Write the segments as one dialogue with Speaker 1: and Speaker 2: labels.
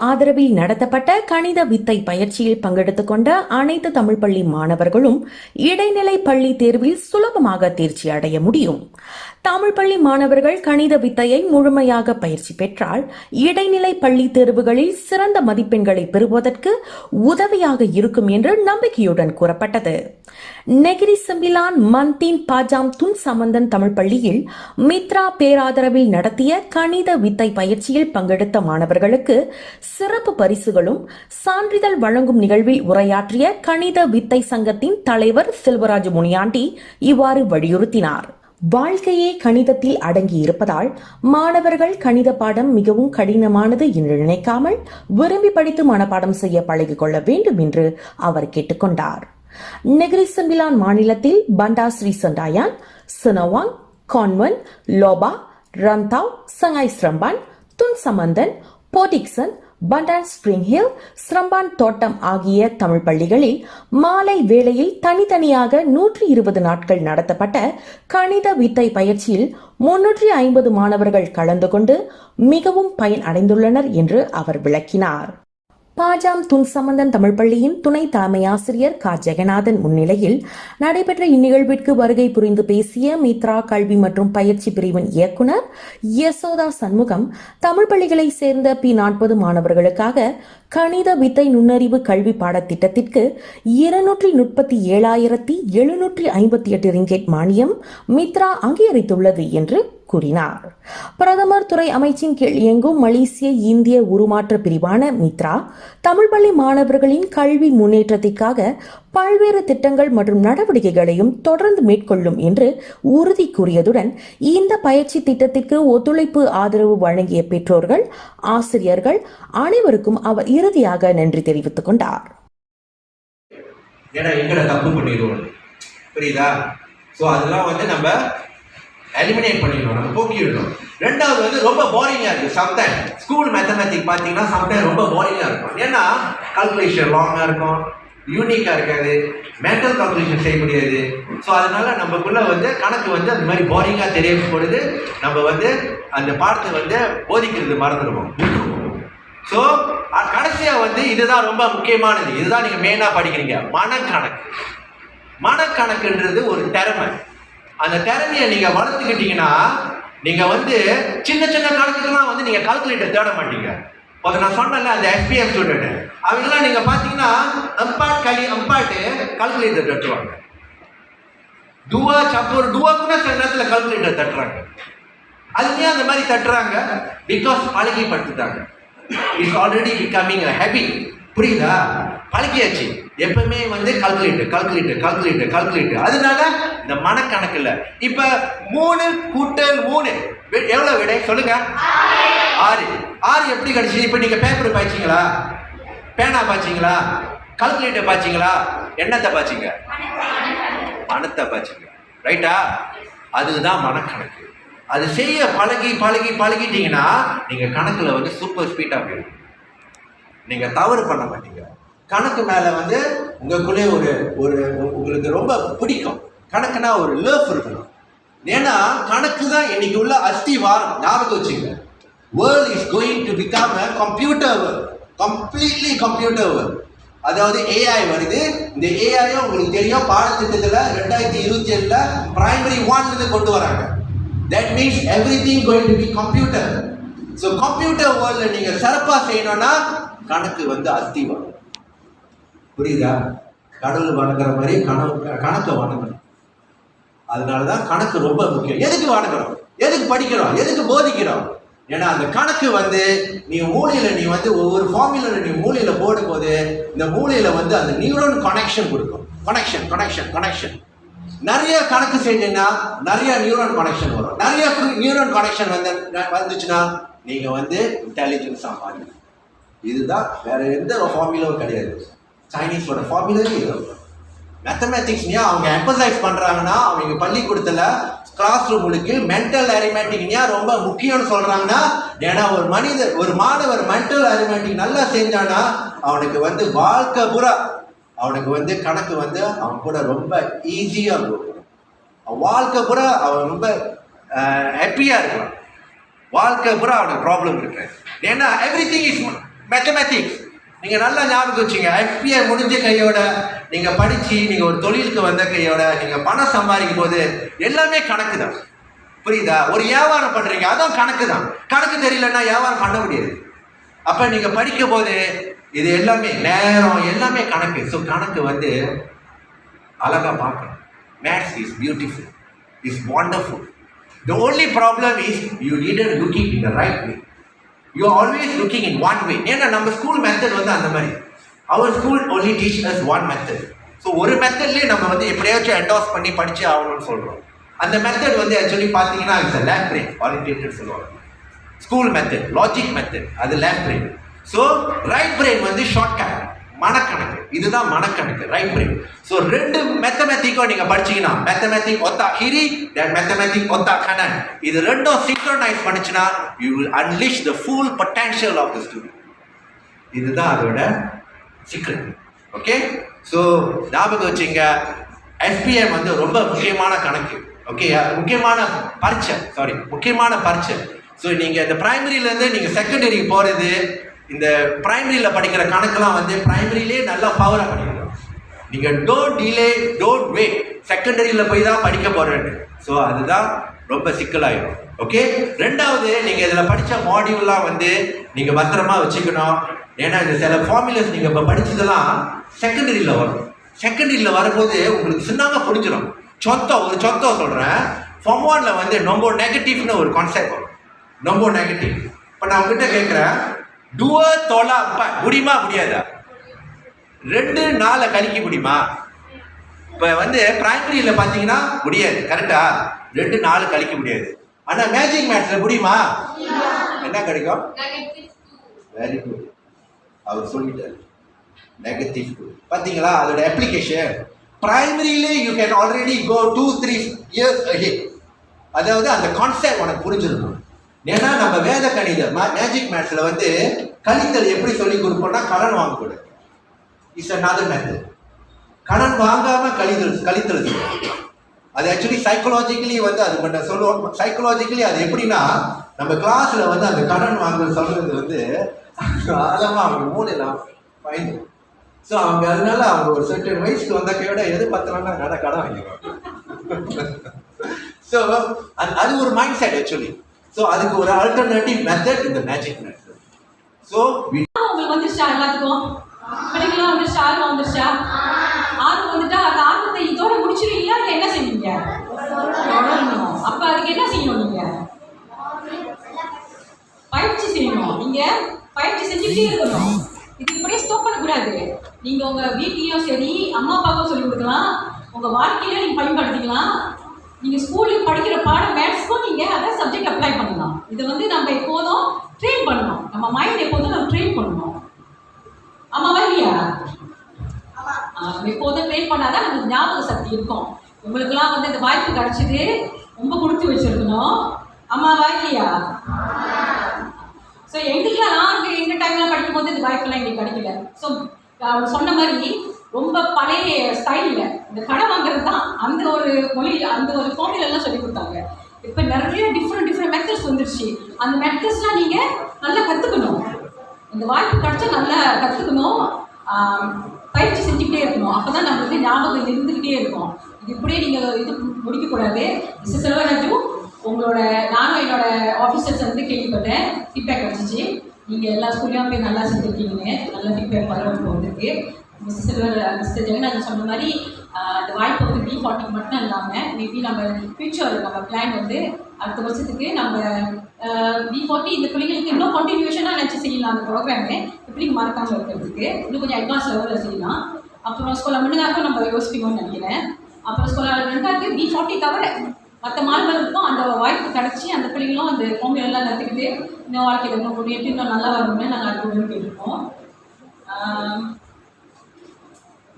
Speaker 1: ஆதரவில் நடத்தப்பட்ட கணித வித்தை பயிற்சியில் பங்கெடுத்துக் கொண்ட அனைத்து தமிழ் பள்ளி மாணவர்களும் இடைநிலை பள்ளி தேர்வில் சுலபமாக தேர்ச்சி அடைய முடியும். தமிழ் பள்ளி மாணவர்கள் கணித வித்தையை முழுமையாக பயிற்சி பெற்றால் இடைநிலை பள்ளி தேர்வுகளில் சிறந்த மதிப்பெண்களை பெறுவதற்கு உதவியாக இருக்கும் என்று நம்பிக்கையுடன் கூறப்பட்டது. Negeri Sembilan Mantin Pajam Tun Sambanthan Tamil பள்ளியில் மித்ரா பேராதரவில் நடத்திய கணித வித்தை பயிற்சியில் பங்கெடுத்த மாணவர்களுக்கு சிறப்பு பரிசுகளும் சான்றிதழ் வழங்கும் நிகழ்வில் உரையாற்றிய கணித வித்தை சங்கத்தின் தலைவர் செல்வராஜ் முனியாண்டி இவ்வாறு வலியுறுத்தினார். வாழ்க்கையே கணிதத்தில் அடங்கி இருப்பதால் மாணவர்கள் கணித பாடம் மிகவும் கடினமானது என்று நினைக்காமல் விரும்பி படித்து மனப்பாடம் செய்ய பழகிக் கொள்ள வேண்டும் என்று அவர் கேட்டுக்கொண்டார். நெகிரி செம்பிலான் மாநிலத்தில் Bandar Sri Sendayan Sinawang Kanvan Lobak Rantau Sungai Seremban Tun Sambanthan Port Dickson Pandan Spring Hill Seremban தோட்டம் ஆகிய தமிழ் பள்ளிகளில் மாலை வேளையில் தனித்தனியாக நூற்றி இருபது நாட்கள் நடத்தப்பட்ட கணித வித்தை பயிற்சியில் முன்னூற்றி ஐம்பது மாணவர்கள் கலந்து கொண்டு மிகவும் பயன் அடைந்துள்ளனர் என்று அவர் விளக்கினார். பாஜாம் துன் சம்பந்தன் தமிழ் பள்ளியின் துணை தலைமை ஆசிரியர் கா. ஜெகநாதன் முன்னிலையில் நடைபெற்ற இந்நிகழ்விற்கு வருகை புரிந்து பேசிய மித்ரா கல்வி மற்றும் பயிற்சி பிரிவின் இயக்குனர் யசோதா சண்முகம் தமிழ் பள்ளிகளை சேர்ந்த பி. நாற்பது மாணவர்களுக்காக கணித வித்தை நுண்ணறிவு கல்வி பாடத்திட்டத்திற்கு இருநூற்றி முப்பத்தி ஏழாயிரத்தி எழுநூற்றி ஐம்பத்தி எட்டு ரிங்கெட் மானியம் மித்ரா அங்கீகரித்துள்ளது என்று கூறினார். பிரதமர் துறை அமைச்சின் கீழ் இயங்கும் மலேசிய இந்திய உருமாற்ற பிரிவான மித்ரா தமிழ் பள்ளி மாணவர்களின் கல்வி முன்னேற்றத்திற்காக பல்வேறு திட்டங்கள் மற்றும் நடவடிக்கைகளையும் தொடர்ந்து மேற்கொள்ளும் என்று உறுதி கூறியதுடன் இந்த பயிற்சி திட்டத்திற்கு ஒத்துழைப்பு ஆதரவு வழங்கிய பெற்றோர்கள் ஆசிரியர்கள் அனைவருக்கும் அவர் இறுதியாக நன்றி தெரிவித்துக் கொண்டார்.
Speaker 2: ஏன்னா தப்பு பண்ணிடுவோம். புரியுதா? ஸோ அதெல்லாம் வந்து நம்ம எலிமினேட் பண்ணிடணும் நம்ம போக்கிடணும். ரெண்டாவது வந்து ரொம்ப போரிங்காக இருக்குது சம்டைம் ஸ்கூல் மேத்தமேட்டிக் பார்த்தீங்கன்னா சம்டைம் ரொம்ப போரிங்காக இருக்கும். ஏன்னா கால்குலேஷன் லாங்காக இருக்கும். யூனிக்காக இருக்காது. மென்டல் கால்குலேஷன் செய்ய முடியாது. ஸோ அதனால நம்மக்குள்ளே வந்து கணக்கு வந்து அந்த மாதிரி போரிங்காக தெரிய பொழுது நம்ம வந்து அந்த பாடத்தை வந்து போதிக்கிறது மறந்துடுவோம். ஸோ கடைசியாக வந்து இதுதான் ரொம்ப முக்கியமானது. இதுதான் நீங்கள் மெயினாக படிக்கிறீங்க. மனக்கணக்கு. மனக்கணக்குன்றது ஒரு திறமை. அந்த திறமையை நீங்கள் வளர்த்துக்கிட்டீங்கன்னா நீங்கள் வந்து சின்ன சின்ன கணக்குக்கெல்லாம் வந்து நீங்கள் கால்குலேட்டர் தேட மாட்டீங்க. அதை நான் சொன்னல அந்த எஸ்பிஎம் ஸ்டூடெண்ட் அவங்கெல்லாம் நீங்கள் பாத்தீங்கன்னா அம்பாட் களி அம்பாட்டு கால்குலேட்டர் தட்டுவாங்க. துவா சப்போர் துவா கூட சில நேரத்தில் கால்குலேட்டர் தட்டுறாங்க. அதுலேயும் அந்த மாதிரி தட்டுறாங்க பிகாஸ் பழகிப்படுத்துட்டாங்க. இட்ஸ் ஆல்ரெடி பிகமிங் ஹேபிட் புரியுதா? பழகியாச்சு. எப்பவுமே வந்து கால்குலேட்டர் கால்குலேட்டர் கால்குலேட்டர் கால்குலேட்டர் அதனால இந்த மனக்கணக்கில். இப்போ மூணு கூட்டல் மூணு. எவ்வளவு விடை? சொல்லுங்க. ஆறு. ஆறு எப்படி கிடைச்சி? இப்போ நீங்க பேப்பர் பாய்ச்சிங்களா? பேனா பாய்ச்சிங்களா? கால்குலேட்டர் பாய்ச்சிங்களா? என்னத்தை பாய்ச்சிங்க. மனத்தை பாய்ச்சிங்க. ரைட்டா? அதுதான் மனக்கணக்கு. அது செய்ய பழகி பழகி பழகிட்டீங்கன்னா நீங்க கணக்குல வந்து சூப்பர் ஸ்பீடா போயிடும். நீங்க தவறு பண்ண மாட்டீங்க. கணக்கு மேலே வந்து உங்களுக்குள்ளே ஒரு ஒரு உங்களுக்கு ரொம்ப பிடிக்கும். கணக்குனா ஒரு லேஃப் இருக்கணும். ஏன்னா கணக்கு தான் இன்னைக்கு உள்ள அஸ்தி வாரம். ஞாபகம் வச்சுங்க world is going to become a computer world completely computer world அதாவது ஏஐ வருது. இந்த ஏஐயும் உங்களுக்கு தெரியும். பாடத்திட்டத்தில் ரெண்டாயிரத்தி இருபத்தி ஏழில் பிரைமரி ஒன்லேருந்து கொண்டு வராங்க. That means everything going to be computer so computer வேர்ல்டில் நீங்கள் சிறப்பாக செய்யணும்னா கணக்கு வந்து அஸ்தி வரும். புரியுதா? கடவுள் வணங்குற மாதிரி கணக்கு கணக்கை வணங்கணும். அதனால தான் கணக்கு ரொம்ப முக்கியம். எதுக்கு வணங்குறோம் எதுக்கு படிக்கிறோம்? எதுக்கு போதிக்கிறோம்? ஏன்னா அந்த கணக்கு வந்து நீ மூலையில் நீ வந்து ஒவ்வொரு ஃபார்முலா நீ மூலையில் போடும்போது இந்த மூலையில் வந்து அந்த நியூரோன் கனெக்ஷன் கொடுக்கும். கனெக்ஷன் கனெக்ஷன் கனெக்ஷன் நிறைய கணக்கு செஞ்சீங்கன்னா நிறைய நியூரோன் கனெக்ஷன் வரும். நிறைய நியூரோன் கனெக்ஷன் வந்து வந்துச்சுன்னா நீங்கள் வந்து இன்டெலிஜென்ஸ் ஆமாங்க இதுதான் வேற எந்த ஃபார்முலாவும் கிடையாது. சைனீஸோட ஃபார்முலாவே இது. மேத்தமேட்டிக்ஸ்னியா அவங்க எம்பசைஸ் பண்ணுறாங்கன்னா அவங்க பள்ளிக்கூடத்துல கிளாஸ் ரூமுக்கு மென்டல் அரிமேட்டிக்னியா ரொம்ப முக்கியம்னு சொல்கிறாங்கன்னா ஏன்னா ஒரு மனிதர் ஒரு மாணவர் மென்டல் அரிமேட்டிக் நல்லா செஞ்சானா அவனுக்கு வந்து வாழ்க்கை பூரா அவனுக்கு வந்து கணக்கு வந்து அவன் கூட ரொம்ப ஈஸியாக இருக்கும். அவன் வாழ்க்கை பூரா அவன் ரொம்ப ஹாப்பியாக இருக்கலாம். வாழ்க்கை பூரா அவனுக்கு ப்ராப்ளம் இருக்கு ஏன்னா எவ்ரி திங் இஸ் மேத்தமேட்டிக்ஸ் நீங்கள் நல்லா ஞாபகம் வச்சுங்க. எஃபிஐ முடிஞ்ச கையோட நீங்கள் படித்து நீங்கள் ஒரு தொழிலுக்கு வந்த கையோட நீங்கள் பணம் சம்பாதிக்கும் போது எல்லாமே கணக்கு தான் புரியுதா? ஒரு வியாபாரம் பண்ணுறீங்க அதுவும் கணக்கு தான் கணக்கு தெரியலன்னா வியாபாரம் பண்ண முடியாது. அப்போ நீங்கள் படிக்கும் போது இது எல்லாமே நேரம் எல்லாமே கணக்கு. ஸோ கணக்கு வந்து அழகாக பார்க்கணும். Maths is beautiful is wonderful the only problem is you needed looking in the right way you always looking in one way ஏன்னா நம்ம ஸ்கூல் மெத்தட் வந்து அந்த மாதிரி. Our school only teach us one method so ஒரு மெத்தட்லேயே நம்ம வந்து எப்படியாச்சும் என்டாஸ் பண்ணி படிச்சு ஆகணும்னு சொல்கிறோம் அந்த மெத்தட் வந்து ஆக்சுவலி பார்த்தீங்கன்னா இட்ஸ் லேப் பிரெயின் ஆரியன்டேட்டட் சொல்லுவாங்க ஸ்கூல் மெத்தட் லாஜிக் மெத்தட் அது left brain so right brain வந்து ஷார்ட் கட் மனக்கணக்கு. இதுதான் மனக்கணக்கு ரைட் பிரெயின் ஸோ ரெண்டு மெத்தமேட்டிக்கும் நீங்கள் படிச்சீங்கன்னா மெத்தமேட்டிக் ஒத்தா ஹிரி தென் மெத்தமேட்டிக் ஒத்தா கனன் இது ரெண்டும் சிங்க்ரோனைஸ் பண்ணுச்சுன்னா you will unleash the full potential of the student இதுதான் அதோட சீக்ரெட் ஓகே ஸோ ஞாபகம் வச்சுங்க எஸ்பிஎம் வந்து ரொம்ப முக்கியமான கணக்கு. ஓகே முக்கியமான பரீட்சை சாரி முக்கியமான பரீட்சை. ஸோ நீங்கள் இந்த ப்ரைமரியிலேருந்து நீங்கள் செகண்டரிக்கு போகிறது இந்த பிரைமரியில் படிக்கிற கணக்கெலாம் வந்து பிரைமரியிலே நல்லா பவராக படிக்கணும். நீங்கள் டோன்ட் டிலே டோன்ட் வெயிட் செகண்டரியில் போய் தான் படிக்க போகிறேன்னு ஸோ அதுதான் ரொம்ப சிக்கலாயிடும். ஓகே ரெண்டாவது நீங்கள் இதில் படித்த மாடியூல்லாம் வந்து நீங்கள் பத்திரமா வச்சுக்கணும். ஏன்னா இந்த சில ஃபார்முலாஸ் நீங்கள் இப்போ படித்ததெல்லாம் செகண்டரியில் வரும். செகண்டரியில் வரும்போது உங்களுக்கு சின்னங்க புரிஞ்சிடும். சொத்தம் ஒரு சொத்தம் சொல்கிறேன் ஃபார்ம் ஒனில் வந்து ரொம்ப நெகட்டிவ்னு ஒரு கான்செப்ட் வரும். ரொம்ப நெகட்டிவ் இப்போ நான் உங்ககிட்ட கேட்குறேன் டுவ தொலா ப முடியுமா? முடியாதா? ரெண்டு நாளை கழிக்க முடியுமா? இப்போ வந்து பிரைமரியில் பார்த்தீங்கன்னா முடியாது. கரெக்டா ரெண்டு நாள் கழிக்க முடியாது. ஆனால் மேஜிக் மேட்ச்சில் முடியுமா? என்ன கிடைக்கும்? வெரி குட் அவர் சொல்லிட்டார். நெகட்டிவ் டூ பார்த்தீங்களா அதோட application பிரைமரியிலே you can already go two three years ahead. அதாவது அந்த கான்செப்ட் உனக்கு புரிஞ்சிருக்கும். ஏன்னா நம்ம வேத கணித மேஜிக் மேத்ஸில் வந்து கழித்தல் எப்படி சொல்லி கொடுப்போம்னா கடன் வாங்கக்கூடாது இஸ் அதர் method. கடன் வாங்காம கழித்தல் கழித்தல் அது ஆக்சுவலி சைக்கலாஜிக்கலி வந்து அது பண்ண சொல்லுவோம். சைக்கலாஜிக்கலி அது எப்படின்னா நம்ம கிளாஸ்ல வந்து அந்த கடன் வாங்க சொல்றது வந்து ஆழமா அவங்க மூளையெல்லாம் பயந்து. ஸோ அவங்க அதனால அவங்க ஒரு சர்டன் வயசுக்கு வந்த கையோட எது பத்திரம்னா கடை கடன் வாங்கிடுவாங்க ஸோ அது அது ஒரு மைண்ட் செட் ஆக்சுவலி ஸோ அதுக்கு ஒரு ஆல்டர்னேட்டிவ் மெத்தட் இந்த மேஜிக் மெத்தட் ஸோ
Speaker 3: உங்களுக்கு வந்துருச்சா எல்லாத்துக்கும்? பிள்ளைங்களாம் வந்துருச்சா? ஆர்வம் வந்துருச்சா? ஆர்வம் வந்துட்டா அந்த ஆர்வத்தை இதோட முடிச்சிருவீங்களா? இல்லை என்ன செய்வீங்க? அப்போ அதுக்கு என்ன செய்யணும் நீங்க? பயிற்சி செய்யணும். நீங்க பயிற்சி செஞ்சுக்கிட்டே இருக்கணும். இது இப்படியே ஸ்டாப் பண்ணக்கூடாது. நீங்க உங்க வீட்லயும் சரி அம்மா அப்பாவுக்கும் சொல்லி கொடுக்கலாம். உங்க வாழ்க்கையில நீங்க பயன்படுத்திக்கலாம். நீங்க ஸ்கூல்ல படிக்கிற பாடம் மேத்ஸ்க்கும் நீங்க அதை சப்ஜெக்ட் அப்ளை பண்ணலாம். இதை வந்து நம்ம எப்போதும் ட்ரெயின் பண்ணணும். நம்ம மைண்ட் எப்போதும் நம்ம ட்ரெயின் பண்ணணும். ஆமாவா இல்லையா எப்போதும் ட்ரெயின் பண்ணாதான் நமக்கு ஞாபக சக்தி இருக்கும். உங்களுக்குலாம் வந்து இந்த வாய்ப்பு கிடைச்சது ரொம்ப கொடுத்து வச்சிருக்கணும். ஆமாவா இல்லையா ஸோ எங்களுக்குலாம் நான் எங்கள் டைம்லாம் படிக்கும்போது இந்த வாய்ப்பெல்லாம் எங்களுக்கு கிடைக்கல. ஸோ சொன்ன மாதிரி ரொம்ப பழைய ஸ்டைலில் இந்த கடை வாங்குறது தான் அந்த ஒரு மொழி அந்த ஒரு ஃபார்முலாம் சொல்லி கொடுத்தாங்க. இப்போ நிறைய டிஃப்ரெண்ட் டிஃப்ரெண்ட் மெத்தட்ஸ் வந்துருச்சு. அந்த மெத்தட்ஸ்லாம் நீங்கள் நல்லா கற்றுக்கணும் இந்த வாய்ப்பு கிடச்சா நல்லா கற்றுக்கணும் பயிற்சி செஞ்சுக்கிட்டே இருக்கணும். அப்போ தான் நம்மளுக்கு ஞாபகம் இருந்துக்கிட்டே இருக்கும். இது இப்படியே நீங்கள் இது முடிக்கக்கூடாது. மிஸ்ஸஸ் செல்வராஜு உங்களோட நானும் என்னோட ஆஃபீஸர்ஸ் வந்து கேள்விப்பட்டேன். ஃபீட்பேக் கிடச்சிச்சு. நீங்கள் எல்லா ஸ்கூல்லையும் போய் நல்லா செஞ்சுருக்கீங்கன்னு. நல்ல ஃபீட்பேக் பரவாயில்ல வந்திருக்கு மிஸ்ஸஸ் செல்வர் மிஸ்டர் ஜெகநாதன் சொன்ன மாதிரி uh, அந்த வாய்ப்பு வந்து பி ஃபார்ட்டி மட்டும் இல்லாமல் மேபி நம்ம ஃபியூச்சர் நம்ம பிளான் வந்து அடுத்த வருஷத்துக்கு நம்ம uh, பி ஃபார்ட்டி இந்த பிள்ளைங்களுக்கு இன்னும் கண்டினியூஷனாக நினச்சி செய்யலாம் அந்த ப்ரோக்ராமு பிள்ளைங்க மறக்காமல் இருக்கிறதுக்கு. இன்னும் கொஞ்சம் அட்வான்ஸ் லெவலில் செய்யலாம். அப்புறம் ஸ்கூலில் முன்னாக்கும் நம்ம யோசிக்கணும்னு நினைக்கிறேன். அப்புறம் ஸ்கூலில் ரெண்டாவது பி ஃபார்ட்டி தவிர மற்ற மாணவர்களுக்கும் அந்த வாய்ப்பு கிடச்சி அந்த பிள்ளைங்களும் அந்த ஃபோமில் எல்லாம் கற்றுக்கிட்டு இன்னும் வாழ்க்கையில் இன்னும் முன்னேற்றி இன்னும் நல்லா வரணும்னு நாங்கள் அது உடனே கேட்டிருக்கோம்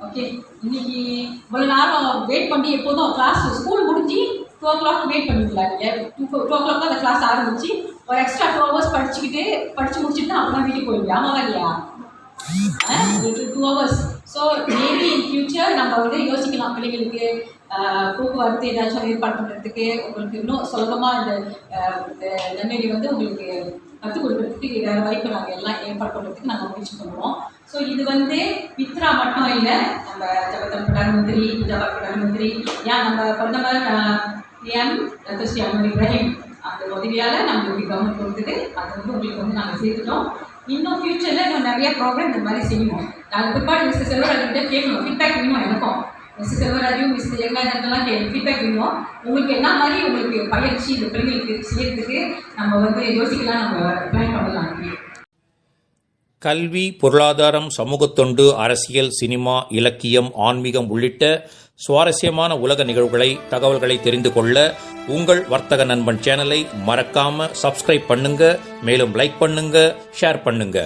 Speaker 3: ஓகே இன்னைக்கு இவ்வளோ நேரம் வெயிட் பண்ணி எப்போதும் கிளாஸ் ஸ்கூல் முடிஞ்சு டூ ஓ கிளாக் வெயிட் பண்ணிக்கலாம் நீங்கள் டூ டூ ஓ கிளாக் அந்த கிளாஸ் ஆரம்பிச்சு ஒரு எக்ஸ்ட்ரா டூ ஹவர்ஸ் படிச்சுக்கிட்டு படித்து முடிச்சுட்டு அப்புறம் வீட்டுக்கு போயிடுங்க ஆமாவா இல்லையா? Two hours so maybe in future நம்ம வந்து யோசிக்கலாம் பிள்ளைங்களுக்கு போக்குவரத்து ஏதாச்சும் ஏற்பாடு பண்ணுறதுக்கு உங்களுக்கு இன்னும் சுலபமாக இந்த ஆஹ், வந்து உங்களுக்கு கற்றுக் கொடுக்கறதுக்கு வேற வாய்ப்பு நாங்கள் எல்லாம் ஏற்பாடு பண்ணுறதுக்கு நாங்கள் முயற்சி பண்ணுவோம். ஸோ இது வந்து மித்ரா மட்டும் இல்லை நம்ம ஜகதன் பிரதான் மந்திரி ஜவஹர் பிரதான் மந்திரி ஏன் நம்ம பிரதமர் எம் ரத்தஸ்ரீ அன்வர் இப்ராஹிம் அந்த உதவியால் நம்மளுக்கு கவர்மெண்ட் கொடுத்தது அது வந்து உங்களுக்கு வந்து நாங்கள் சேர்த்துட்டோம். இன்னும் ஃபியூச்சரில் இன்னும் நிறைய ப்ரோக்ராம் இந்த மாதிரி செய்வோம் நாங்கள் பிற்பாடு மிஸ்டர் செல்வராஜ்கிட்ட கேட்கணும். ஃபீட்பேக் வேணும் எனக்கும்? மிஸ்டர் செல்வராஜும் மிஸ் ஜெகநாதன்லாம் ஃபீட்பேக் வேணும்? உங்களுக்கு என்ன மாதிரி உங்களுக்கு பயிற்சி இந்த பிள்ளைங்களுக்கு செய்யறதுக்கு நம்ம வந்து யோசிக்கலாம் நம்ம பிளான் பண்ணலாம்
Speaker 4: கல்வி பொருளாதாரம் சமூகத்தொண்டு அரசியல் சினிமா இலக்கியம் ஆன்மீகம் உள்ளிட்ட சுவாரஸ்யமான உலக நிகழ்வுகளை தகவல்களை தெரிந்து கொள்ள உங்கள் வர்த்தக நண்பன் சேனலை மறக்காம சப்ஸ்கிரைப் பண்ணுங்க மேலும் லைக் பண்ணுங்க ஷேர் பண்ணுங்க.